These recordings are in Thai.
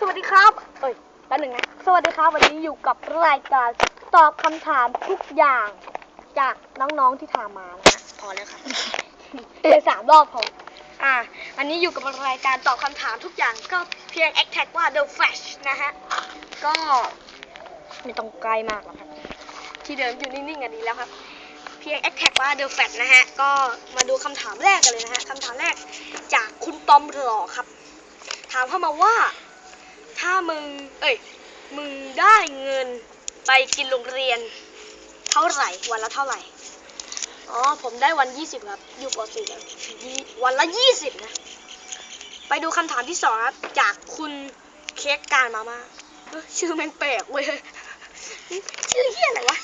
สวัสดีครับเอ้ยแป๊บหนึ่งนะ สวัสดีครับ วันนี้อยู่กับรายการตอบคำถามทุกอย่าง จากน้องๆที่ถามมานะฮะพอแล้วครับไปสามรอบพออ่า อันนี้อยู่กับรายการตอบคำถามทุกอย่างก็เพียงแอคแท็กว่า The Flash นะฮะ ก็ไม่ต้องใกล้มากหรอกครับ ที่เดิมอยู่นิ่งๆกันดีแล้วครับ เพียงแอคแท็กว่า The Flash นะฮะ ก็มาดูคำถามแรกกันเลยนะฮะคำถามแรกจากคุณปอมหล่อครับ ถามเข้ามาว่า ถ้ามึง เอ้ย มึงได้เงินไปกินโรงเรียน เท่าไหร่ วันละเท่าไหร่ อ๋อ ผมได้วันยี่สิบครับ อยู่ป .4 แล้ววันละยี่สิบนะ ไปดูคำถามที่สองครับ จากคุณเค้กการมาม่าชื่อแม่งแปลกเว้ยชื่อเฮียอะไรวะ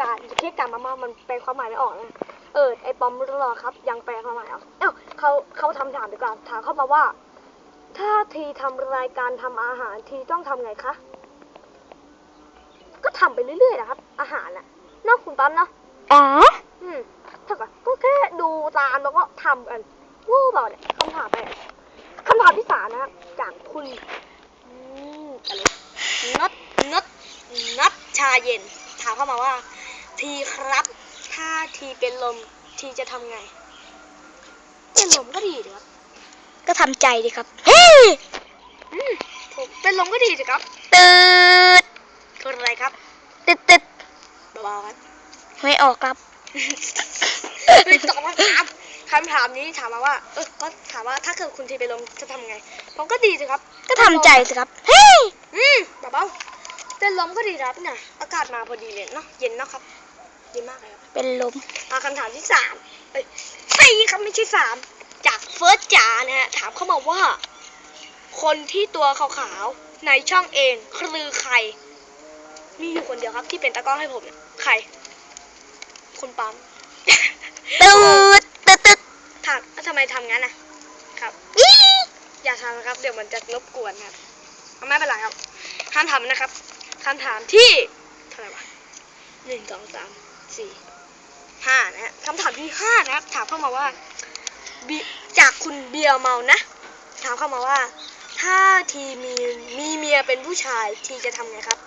การเค้กการมาม่ามันแปลความหมายไม่ออกนะเออไอปอมรอครับ ยังแปลความหมายออกเอ้าเขาเขาทำถามดีกว่าถามเข้ามาว่า ถ้าทีทำรายการทำอาหารทีต้องทำไงคะ ก็ทำไปเรื่อยๆนะครับ อาหารน่ะเนอกคุณปั๊มเนาะอ๋ออืมถ้าก็ก็แค่ดูตามแล้วก็ทำกันวู้เปล่าเนี่ยคำถามไปคำถามที่สามนะครับจากคุณอืมอะไรน็อตน็อตน็อตชาเย็น ถามเข้ามาว่า ทีครับ ถ้าทีเป็นลมทีจะทำไง เป็นลมก็ดีดีครับก็ทำใจดีครับเฮ้ยอืม ผมเป็นลมก็ดีสิครับตืดคืออะไรครับตึดตึดเบาๆครับไม่ออกครับไม่ตอบคำถามคำถามนี้ถามมาว่าเออก็ถามว่าถ้าเกิดคุณทีเป็นลมจะทำไง ผมก็ดีสิครับ ก็ทำใจสิครับเฮ้ยอืมเบาๆเป็นลมก็ดีครับเนี่ยอากาศมาพอดีเลยเนาะเย็นเนาะครับเย็นมากเลยครับเป็นลมมาคำถามที่สามเอ้ยสี่ครับไม่ใช่สามจากเฟิร์สจ๋านะฮะถามเข้ามาว่า คนที่ตัวขาวๆในช่องเองคือใคร มีอยู่คนเดียวครับที่เป็นตากล้องให้ผมเนี่ยใคร คุณปั๊มตืดตึดตึดถามทำไมทำงั้นนะครับยี่อย่าทำนะครับ เดี๋ยวมันจะรบกวนครับเอาไม่เป็นไรครับห้ามทำนะครับคำถามที่เท่าไหร่วะหนึ่งสองสามสี่ห้านะฮะคำถามที่ห้านะครับ ถามเข้ามาว่าบิจากคุณเบียร์เมานะ ถามเข้ามาว่า ถ้าทีมีมีเมียเป็นผู้ชายทีจะทำไงครับ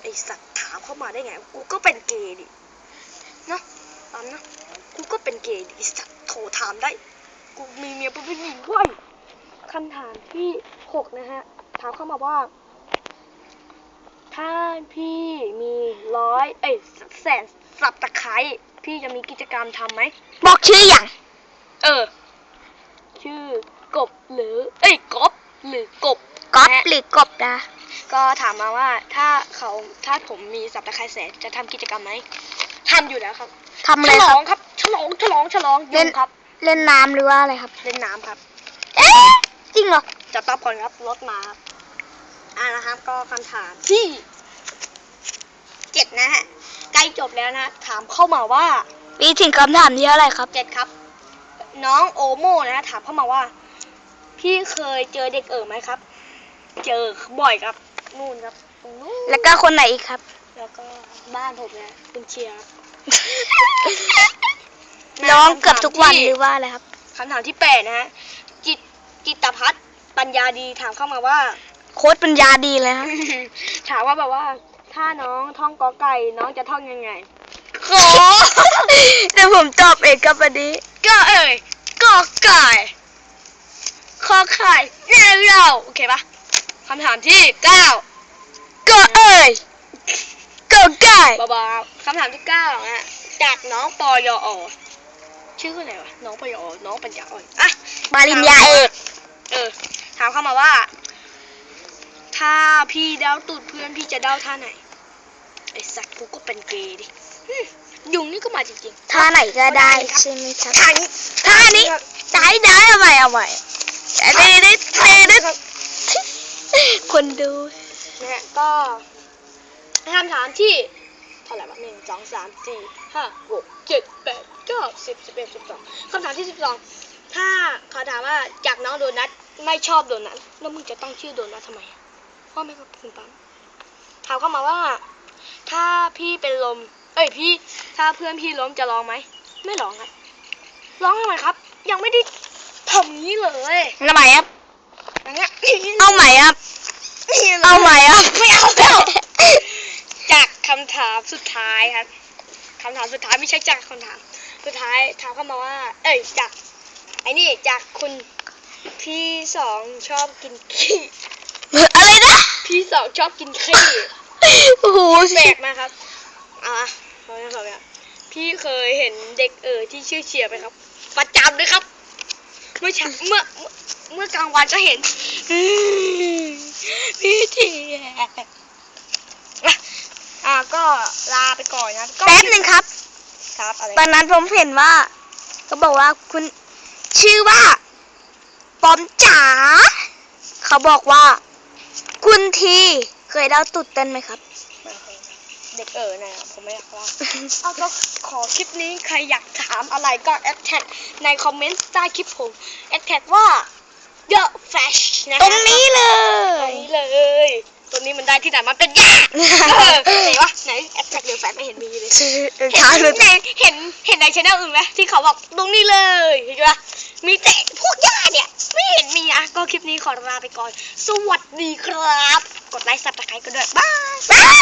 ไอสัตว์ถามเข้ามาได้ไง กูก็เป็นเกย์ดิเนาะปั๊มเนาะกูก็เป็นเกย์ดิไอ้สัตว์โทรถามได้ กูมีเมียเป็นผู้หญิงด้วยคำถามที่หกนะฮะ ถามเข้ามาว่า ถ้าพี่มีร้อยเอ้ยแสนสับตะไคร้พี่จะมีกิจกรรมทำไหม บอกชื่ออย่าง เออชื่อกบ หรือ เอ้ยกบหรือกบก๊อปนะฮะหรือกบนะก็ถามมาว่าถ้าเขาถ้าผมมีสับตะไคร้แสนจะทำกิจกรรมไหมทำอยู่แล้วครับทำอะฉไรลคอรับ งครับฉลองฉลองฉลองเล่ยุน งครับ เล่นน้ำหรือว่าอะไรครับ เล่นน้ำครับ เอ๊ะจริงเหรอ จะตอบก่อนครับรถมาครับอ่านะครับก็คำถามที่เจ็ดนะฮะใกล้จบแล้วนะถามเข้ามาว่าปีถึงคำถามที่เท่าไหร่ครับ เจ็ดครับ น้องโอโมนะถามเข้ามาว่า พี่เคยเจอเด็กเอ๋อไหมครับ เจอบ่อยครับ นู่นครับตรงนู้นแล้วก็คนไหนอีกครับ แล้วก็บ้านผมนะคุณเชียร์ครับร้องเกือบทุกวันหรือว่าอะไรครับคำถามที่แปดนะฮะจิตจิตพัฒน์ปัญญาดีถามเข้ามาว่า โค้ดปัญญาดีเลยครับถามว่าแบบว่า ถ้าน้องท่องกอไก่น้องจะท่องยังไงขอเดี๋ยวผมตอบเองครับวันนี้ก็เอ่ยกอไก่ค อไข่แน่เราโอเคปะคำถามที่เก้าก็เอ่ยก็ไก่เบาๆคำถามที่เก้านะฮะจากน้องปอยอชื่ออะไรวะน้องปอยอน้องปัญญาอ่อยอะปริญญาเอกเออถามเข้ามาว่า ถ้าพี่เด้าตูดเพื่อนพี่จะเด้าท่าไหนไอสัตว์กูก็เป็นเกย์ดิอืมยุงนี่ก็มาจริงท่าไหนก็ได้ใช่ไหมครับๆท่านี้ท่านี้ได้ได้เอาใหม่เอาให ม่ได้ได้ได้ได้ได้คนดูนะฮะก็คำถามที่เท่าไหร่วะหนึ่งสองสามสี่ห้าหกเจ็ดแปดเก้าสิบสิบเอ็ดสิบสองคำถามที่สิบสองถ้าเขาถามว่าจากน้องโดนัทไม่ชอบโดนัทแล้วมึงจะตั้งชื่อโดนัททำไมพ่อไม่กับคุณปั๊มถามเข้ามาว่า ถ้าพี่เป็นลม เอ้ยพี่ ถ้าเพื่อนพี่ล้มจะร้องไหมไม่ร้องครับร้องทำไมครับ ยังไม่ได้ ทำนี้เลยทำไมครับเอาใหม่ครับเอาใหม่ครับ ไม่เอาแล้วจากคำถามสุดท้ายครับคำถามสุดท้ายไม่ใช่จากคำถาม สุดท้ายถามเข้ามาว่า เอ้ยจากไอ้นี่จากคุณพี่สองชอบกินขี้ อะไรนะพี่สองชอบกินขี้โอ้โหแปลกมากครับอะเขาจะบอกว่าพี่เคยเห็นเด็กเออที่ชื่อเชียร์ไหมครับ ประจำเลยครับ เมื่อเช้าเมื่อเมื่อเมื่อกลางวันจะเห็นพี่เชียร์อะอะก็ลาไปก่อนนะก็แป๊บหนึ่งครับ ครับอะไรตอนนั้นผมเห็นว่าเขาบอกว่าคุณชื่อว่าปอมจ๋าเขาบอกว่า คุณทีเคยเดาตุดเต้นไหมครับ เด็กเออหน่อยอะผมไม่อยากเล่า เอาก็ขอคลิปนี้ใครอยากถามอะไรก็แอดแท็กในคอมเมนต์ใต้คลิปผมแอดแท็กว่า The Flash นะตรงนี้เลตรยงนี้เลยตัวนี้มันได้ที่ไหนมันเป็นยาเออไหนวะไหนแอดแท็กเดี๋ยวแฟนไม่เห็นมีเลยเห็นช้าเลยในเห็นเห็นในช anel อื่นไหมที่เขาบอกตรงนี้เลยเห็นปะมีแต่พวกย่าเนี่ย ไม่เห็นมีอะก็คลิปนี้ขอลาไปก่อน สวัสดีครับ กดไลค์ซับสไครต์กันด้วยบายบ๊าย